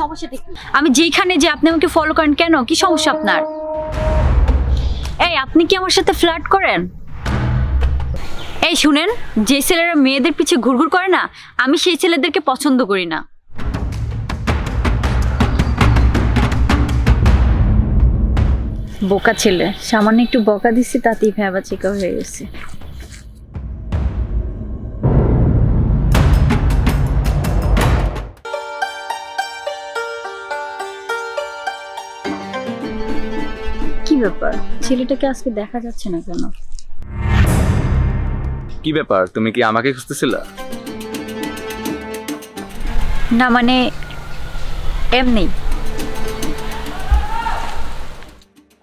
সমস্যাটা কি? আমি যেইখানে যে আপনি আমাকে ফলো করেন কেন? কি সমস্যা আপনার? এই, আপনি কি আমার সাথে ফ্লার্ট করেন? এই, শুনেন, যে ছেলেরা মেয়েদের পিছে ঘুরঘুর করে না, আমি সেই ছেলেদেরকে পছন্দ করি না। বোকা ছেলে, সামান্য একটু বকা দিছি, তাতেই ভেবা চিকা হয়ে গেছে। ব্যাপার? ছেলেটাকে আজকে দেখা যাচ্ছে না কেন? কি ব্যাপার? তুমি কি আমাকে খুঁজতেছিলা? না মানে এমনি।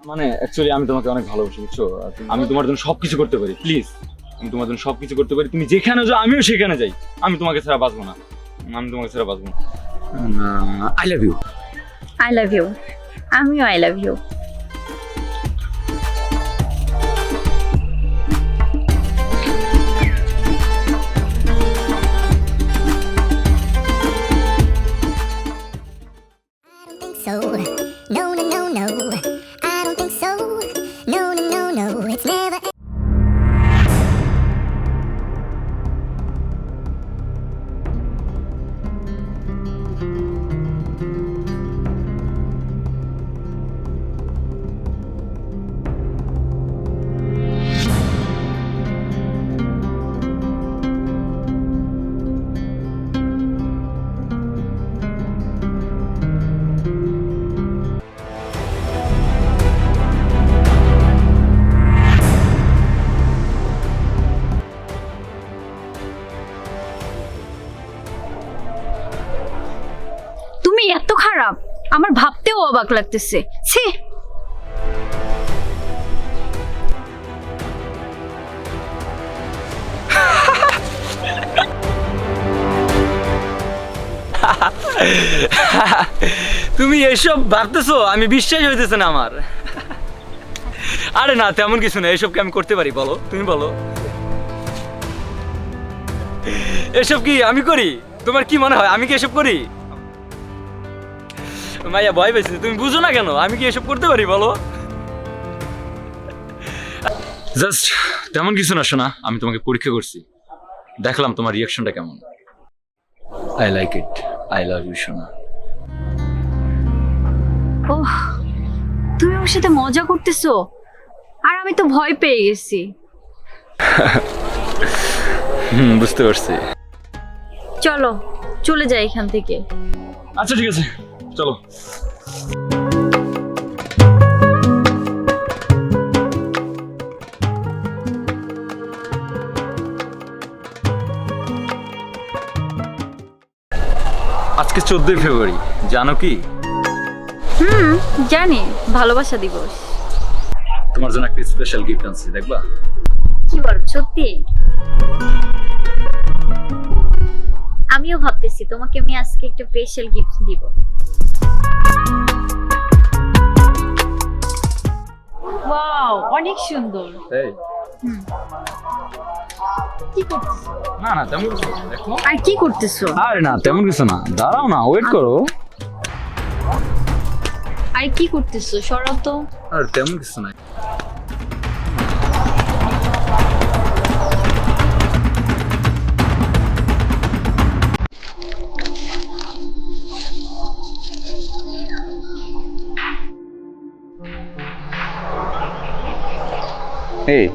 মানে অ্যাকচুয়ালি আমি তোমাকে অনেক ভালোবাসি বুঝছ? আমি তোমার জন্য সবকিছু করতে পারি প্লিজ আমি তোমার জন্য সবকিছু করতে পারি। তুমি যেখানে যাও আমিও সেখানে যাই। আমি তোমাকে ছাড়া বাঁচবো না। আমি তোমাকে ছাড়া বাঁচবো না। I love you I love you আমিও I love you so. No, no, no, no. খারাপ। আমার ভাবতেও অবাক লাগতেছে। ছি। তুমি এসব ভাবতেছো? আমি বিশ্বাস হইতেছে না আমার। আরে না, তেমন কিছু না। এসব কি আমি করতে পারি, বলো। তুমি বলো। এসব কি আমি করি? তোমার কি মনে হয় আমি কি এসব করি? মাইয়া ভয় পেয়েছি তুমি বুঝো না কেন? আমি কি এসব করতে পারি বলো? জাস্ট তেমন কিছু না শোনা আমি তোমাকে পরীক্ষা করছি। দেখলাম তোমার রিয়াকশনটা কেমন। I like it I love you শোনা ওহ তুমি আমার সাথে মজা করতেছো? আর আমি তো ভয় পেয়ে গেছি। হুম বুঝতে পারছি। চলো চলে যাই এখান থেকে। আচ্ছা ঠিক আছে। চলো। আজকে চোদ্দই ফেব্রুয়ারি জানো কি? হুম জানি ভালোবাসা দিবস। তোমার জন্য একটা স্পেশাল গিফট আনছি দেখবা? কি বল সত্যি? আমিও ভাবতেছি তোমাকে আমি আজকে একটা স্পেশাল গিফট দিব। ওয়াও অনেক সুন্দর। এই। হুম। কি করতেছো? না না তেমন কিছু না, দেখো। আর কি করতেছো? আরে না তেমন কিছু না দাঁড়াও না ওয়েট করো। আর কি করতেছো? সরাও তো। আর তেমন কিছু নাই। এই।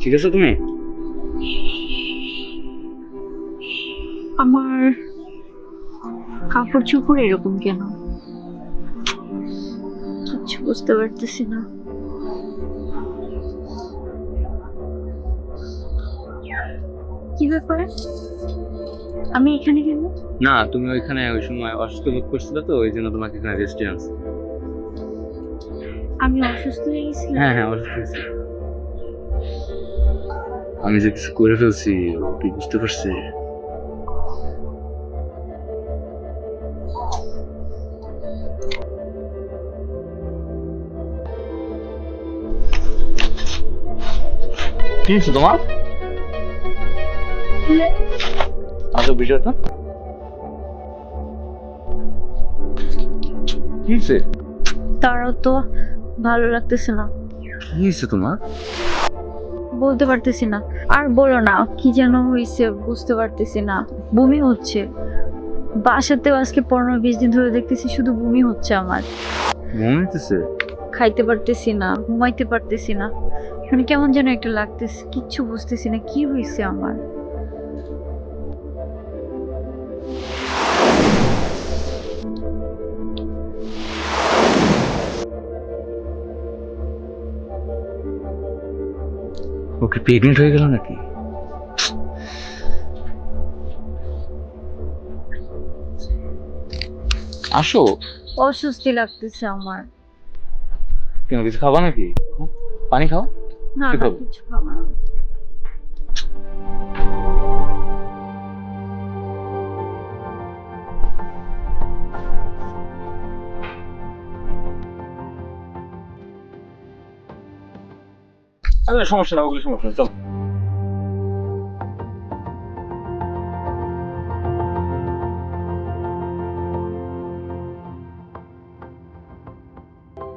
ঠিক আছে তুমি? আমার কাপড় চোপড় এরকম কেন? বুঝতে পারতেছি না। কি ব্যাপার? আমি এখানে কেন? না তুমি ওইখানে ওই সময় অসুস্থ বোধ করছিলে তো ওই জন্য তোমাকে এখানে রেস্টে আনছি আমি অসুস্থ হয়ে হ্যাঁ হ্যাঁ অসুস্থ হয়েছি। আমি যে কিছু করে ফেলছি তুই বুঝতে পারছি। কি হয়েছে তোমার? আচ্ছা বিষয়টা কি হয়েছে? তারাও তো। ভালো লাগতেছে না। কি হয়েছে তোমার? বলতে পারতেছি না। আর বলো না কি যেন হয়েছে বুঝতে পারতেছি না। বমি হচ্ছে। বাসাতেও আজকে পনেরো বিশ দিন ধরে দেখতেছি শুধু বমি হচ্ছে আমার। হইতেছে? খাইতে পারতেছি না ঘুমাইতে পারতেছি না। মানে কেমন যেন একটা লাগতেছে কিচ্ছু বুঝতেছি না কি হয়েছে আমার। ওকে প্রেগনেন্ট হয়ে গেল নাকি? আসো। অস্বস্তি লাগতেছে আমার। কেন কিছু খাবা নাকি? পানি খাও? না কিছু খাবা না। খাব? কিছু খাব না আরে সমস্যা না ওগুলো সমস্যা না চল